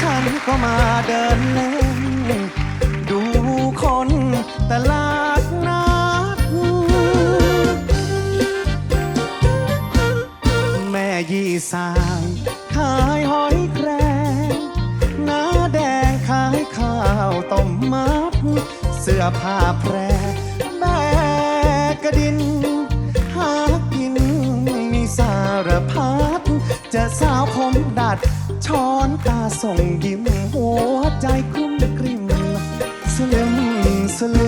ฉันก็มาเดินเล่น ดูคนตลาดนัดแม่ยี่สายขายหอยแครงน้าแดงขายข้าวต้มมัด เสื้อผ้าแพรแบกกระดิน หากินมีสารพัดจะสา มดัด ช้อนตาส่งยิ้มหัวใจคุ้มกริมสลึมสลึม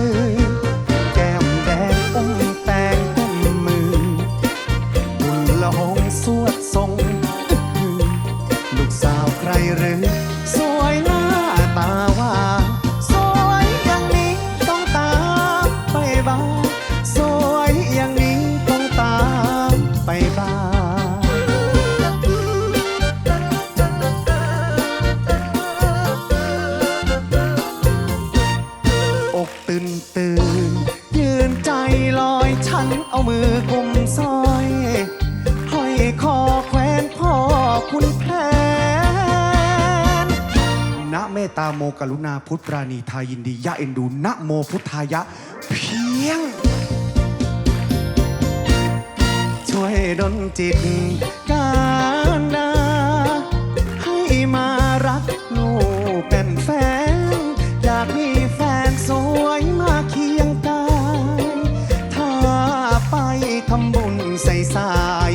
ตตาโมกรุณาพุทธปราณีทายินดียะเอ็นดูนะโมพุทธายะ เพียง ช่วยดลจิตการนาให้มารักลูกเป็นแฟน อยากมีแฟนสวยมาเคียงกายถ้าไปทำบุญใส่สาย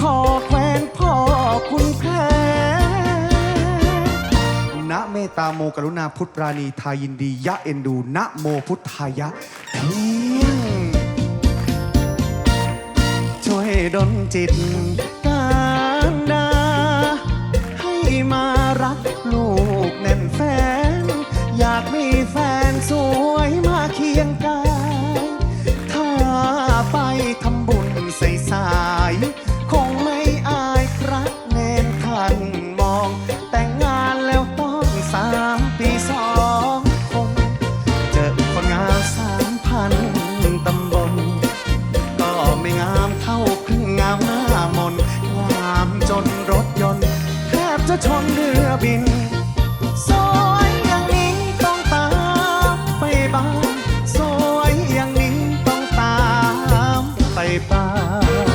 คอแควนพ่อคุณแพ้นะเมตตาโมกรุณาพุทธปราณีทายินดี ยะเอ็นดูนะโมพุทธายะเพียงช่วยดลจิตการดาให้มารักลูก love.